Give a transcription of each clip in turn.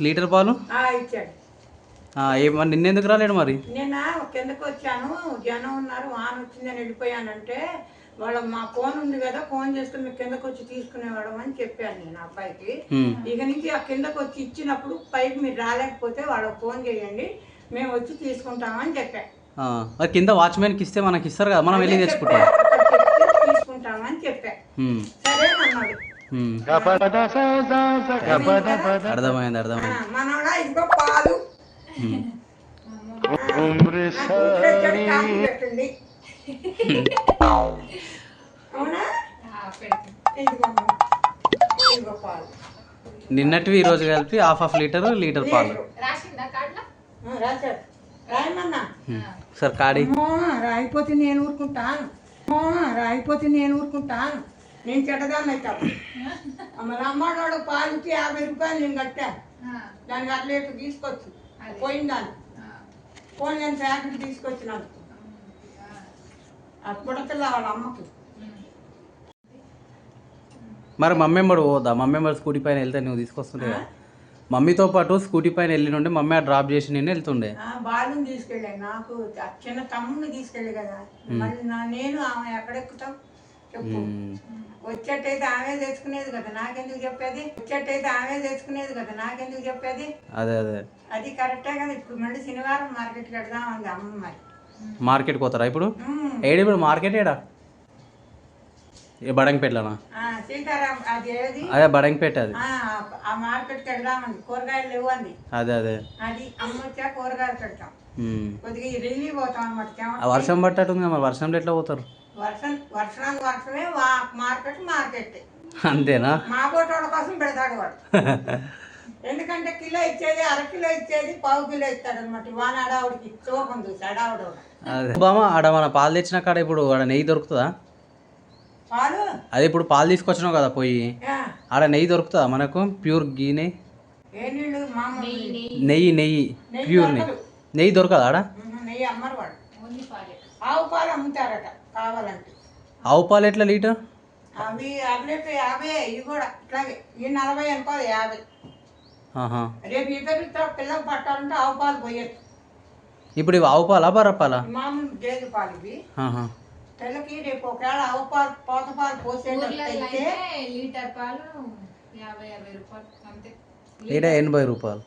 Litre పాలు? ఆ, ఇచ్చాడు. ఆ, ఏ మరి నిన్నెందుకు రాలేడు మరి? నిన్న కిందకు వచ్చాను జనం ఉన్నారు వాన వచ్చిందని వెళ్ళిపోయానంటే వాళ్ళ మా ఫోన్ ఉంది కదా ఫోన్ చేస్తే మీరు కిందకు వచ్చి తీసుకునేవాళ్ళం అని చెప్పాను నేను అబ్బాయికి. ఇక నుంచి ఆ కిందకు వచ్చి ఇచ్చినప్పుడు పైకి మీరు రాలేకపోతే వాళ్ళకి ఫోన్ చేయండి మేము వచ్చి తీసుకుంటామని చెప్పా. ఆ, మరి కింద వాచ్మెన్కి ఇస్తే మనకి ఇస్తారు కదా మనం వెళ్ళి తెచ్చుకుంటాం. తీసుకుంటామని చెప్పా సరే అన్నాడు. అర్థమైంది అర్థమైంది. పాలు. అమ్మ. ఇదిగో పాలు. నిన్నటివి ఈ రోజు కలిపి హాఫ్ హాఫ్ లీటర్ లీటర్ పాలు. రాసిందా కార్డులో? ఆ, రాశాడు రాయమన్నా? ఉమ్. సార్ కాడి. రాయిపోతే నేను ఊరుకుంటాను. రాయిపోతే నేను ఊరుకుంటాను. నేను చెడ్డదాన్ని అవుతాను మరి అమ్మవాడు పాలుకి యాభై రూపాయలు నేను కట్టాను దానికి అర లీటర్ తీసుకొచ్చు పోయిందాన్ని పోయి నేను ప్యాకెట్ తీసుకొచ్చినాను అప్పుడకల్లా వాళ్ళ అమ్మకి. మరి మమ్మీ పోదా? మమ్మీ స్కూటీ పైన వెళ్తే నువ్వు తీసుకొస్తుండే మమ్మీతో పాటు స్కూటీ పైన వెళ్ళి నుండి మమ్మీ ఆ డ్రాప్ చేసి నేను వెళ్తుండే. ఆ, బాలుని తీసుకెళ్ళాను. నాకు ఆ చిన్న తమ్ముడిని తీసుకెళ్ళి కదా. మళ్ళీ నా నేను ఆమె ఎక్కడెక్కుతాం చెప్పు. వచ్చేటైతే ఆమె తెచ్చుకునేది కదా నాకెందుకు చెప్పేది? వచ్చేటైతే ఆమె తెచ్చుకునేది కదా నాకెందుకు చెప్పేది? అదే అదే. అది కరెక్టే కదా ఇప్పుడు మళ్ళీ శనివారం మార్కెట్కి వెళ్దాం అంది అమ్మ మరి. మార్కెట్కి పోతారా ఇప్పుడు. ఏడు ఇప్పుడు మార్కెట్ ఏడా? బడంగపేటలోనా? సీతారాం అది ఏది? అదే బడంగపేట అది. ఆ, మార్కెట్కి కూరగాయలు లేవు అంది. అదే అదే. అది అమ్మ వచ్చా కూరగాయలు పెడతాం. వర్షం పట్టట్టుంది కదా మరి వర్షంలో ఎట్లా పోతారు? వర్షం వర్షానికి వర్షమే వా- మార్కెట్ మార్కెట్. అంతేనా? మా పోటోళ్ళ కోసం పెడతాడు వాడు. ఎందుకంటే కిలో ఇచ్చేది అర కిలో ఇచ్చేది పావు కిలో ఇస్తాడు అనమాట వాన అడావుడికి చూపం చూసి అడావుడు అదే. బామ్మ ఆడ మన పాలు తెచ్చిన కాడ ఇప్పుడు ఆడ నెయ్యి దొరుకుతుందా? పాలు? అదే ఇప్పుడు పాలు తీసుకొచ్చినావు కదా పోయి. ఆ, ఆడ నెయ్యి దొరుకుతుందా మనకు? ప్యూర్ గీ నెయ్యి? నెయ్యి నెయ్యి. ప్యూర్ నెయ్యి. నెయ్యి దొరకదా ఆడ నెయ్యి అమ్మరు వాడు ఓన్లీ పాలే ఆవు పాలు అమ్ముతారట కావాలంటే. ఆవు పాలు ఎట్లా లీటర్? అవి అట్లయితే యాభై ఇవి కూడా ఇట్లాగే. ఈ నలభై అనుకో యాభై. రేపు ఇతరులతో పిల్లలు పట్టాలంటే ఆవు పాలు పోయచ్చు ఇప్పుడు ఇవి ఆవు పాలా బర్ర పాలా? మామూలు గేదె పాలు ఇవి. పిల్లకి రేపు ఒకవేళ ఆవు పాలు పోత పాలు అయితే లీటర్ పాలు యాభై అరవై రూపాయలు అంతే. రూపాయలు ఎనభై రూపాయలు.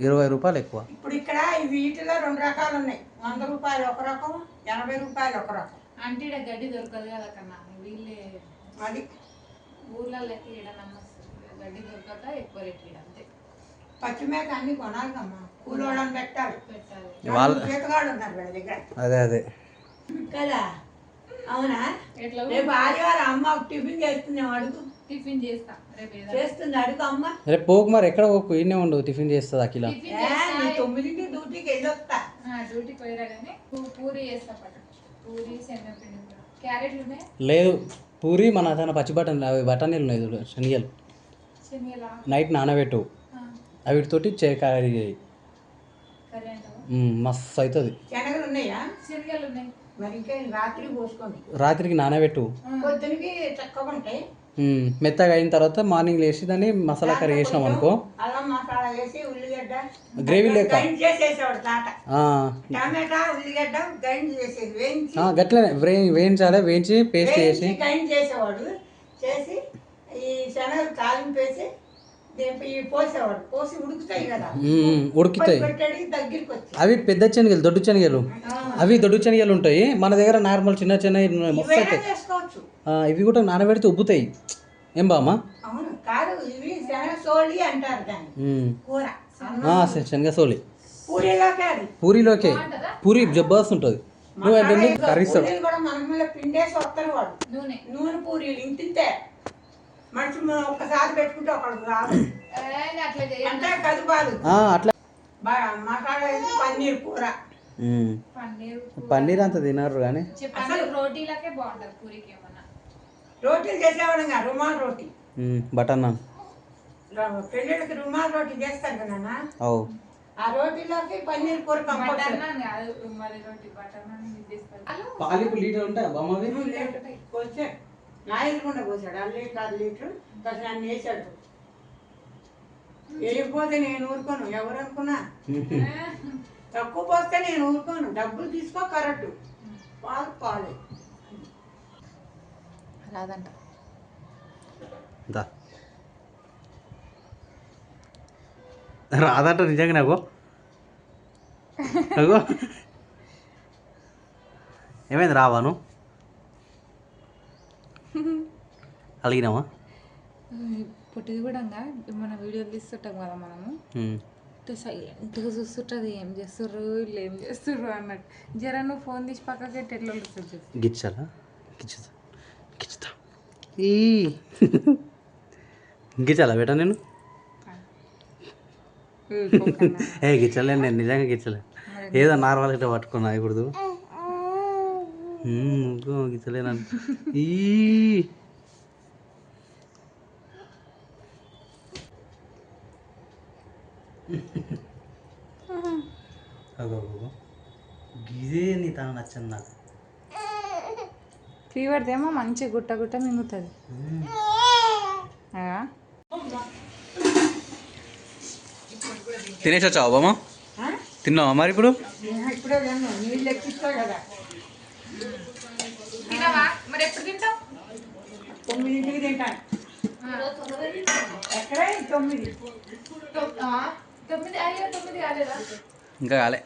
ఇరవై రూపాయలు ఎక్కువ. ఇప్పుడు ఇక్కడ ఈ వీటిలో రెండు రకాలు ఉన్నాయి. వంద రూపాయలు ఒక రకం ఎనభై రూపాయలు ఒక రకం. అంటే ఈడ గడ్డి దొరకదు కదా కన్నా వీళ్ళే అది. ఊర్లలో అయితే ఈడ నమ్మస్తారు. గడ్డి దొరకక ఎక్కువ రేట్ ఈడ అంతే. పచ్చిమేక అన్ని కొనాలి అమ్మా కూలోళ్ళని పెట్టాలి. పెట్టాలి. వాళ్ళ- ఉన్నారు వీళ్ళ దగ్గర. అదే అదే. కదా? అవునా? ఎట్లా? రేపు ఆదివారం అమ్మ ఒక టిఫిన్ చేస్తున్నాం అడుగు. టిఫిన్ చేస్తా. రేపు ఏదో చేస్తుంది. అడుగు అమ్మ. రేపు పోకు మరి ఎక్కడ పోకు? ఈయనే ఉండు టిఫిన్ చేస్తుంది అఖిల. టిఫిన్ చేస్తా. తొమ్మిదింటి డ్యూటీకి వెళ్ళొస్తా. ఆ, డ్యూటీకి పోయిరా కానీ పూ- పూరి చేస్తా పట్ట. పూరి శనగపిండి కూడా. క్యారెట్లు ఉన్నాయి? లేదు. పూరి మన తన పచ్చి బటన్ అవి బఠానీలు ఉన్నాయి చూడు శనగలు. శనగలా? నైట్ నానబెట్టు. అవిటితోటి చే కర్రీ చేయి. కర్రీ అంటావా? మ్మ్, మస్తు అవుతుంది శనగలు ఉన్నాయా? శనగలు ఉన్నాయి. మరి ఇంకా? రాత్రి పోసుకోండి రాత్రికి నానబెట్టు. పొద్దునకి చక్కగా ఉంటాయి. మెత్తగా అయిన తర్వాత మార్నింగ్ లేచి దాన్ని మసాలా కర్రీ చేసినాం అనుకో. అల్లం మసాలా వేసి ఉల్లిగడ్డ గ్రేవీ లేక టమాటా ఉల్లిగడ్డ గ్రైండ్ చేసేది వేయించి. గట్లనే వే వేయించాలి వేయించి పేస్ట్ చేసి. గ్రైండ్ చేసేవాడు. చేసి ఈ శనగలు పోసేవాడు. పోసి ఉడుకుతాయి కదా. అవి పెద్ద శనగలు దొడ్డు శనగలు. అవి దొడ్డు శనగలు ఉంటాయి. మన దగ్గర నార్మల్ చిన్న చిన్న అవుతాయి ఆ, ఇవి కూడా నానబెడితే ఉబ్బుతాయి. ఏం ఇవి శనగ సోలి పూరీలోకే పూరి జబ్బర్స్ ఉంటుంది. నువ్వు ఏంటంటే కర్రీ ఇస్తావు. పూరీలు కూడా మన మీద పిండేసి వస్తారు వాడు. నూనె. నూనె పూరీలు ఇంతింతే మనిషి మనం ఒక్కసారి పెట్టుకుంటే ఒకడు రాదు. అంటే కదుపాలు ఆ, అట్లా. మసాలా పన్నీర్ కూర. పన్నీర్ పన్నీర్ అంత తినరు కానీ. రోటీలకే బాగుంటది పూరికి ఏమన్నా? రోటీలు చేసేవాళ్ళం కదా రుమాల్ రోటీ. Butter non. పెళ్ళిళ్ళకి రుమాల్ రోటీ చేస్తారు కదా నాన్న? అవు. ఆ రోటీలోకి పన్నీర్ కూర పాలిపు లీటర్ ఉంటాయి బొమ్మవి? నా ఎదురుకుండా పోసాడు. అర లీటర్ అర లీటర్ కొంచెం నన్ను వేసాడు. వేయకపోతే నేను ఊరుకోను. ఎవరు అనుకున్నా? తక్కువ పోస్తే నేను ఊరుకోను. డబ్బులు తీసుకో కరెక్ట్ పాలు పాలు. రాదంట. రాదంట నిజంగా నాకు అగో. ఏమైంది రావాను అడిగినావా పొట్టిది కూడా మన వీడియోలు తీస్తుంటాం కదా మనము. సైలెంట్గా చూస్తుంటుంది ఏం చేస్తుర్రు వీళ్ళు ఏం చేస్తుర్రు అన్నట్టు. జర నువ్వు ఫోన్ తీసి పక్కకి ఎట్లా వస్తుంది గిచ్చాలా? గిచ్చుతా. గిచ్చుతా. ఈ. గిచ్చాలా బేటా నేను ఏ గిచ్చలే నేను నిజంగా గిచ్చలే. ఏదో నార్మల్ ఇట్లా పట్టుకున్నా ఇప్పుడు గిచ్చలేను ఈ. గిదే నీ తన నచ్చింది నాకు ఫీవర్దేమో మంచి గుట్ట గుట్ట మింగుతుంది. తినేసి వచ్చావా బామ్మ? తిన్నావా మరి ఇప్పుడు? తొమ్మిది. తొమ్మిది అయ్యో తొమ్మిది కాలేదా? ఇంకా కాలే.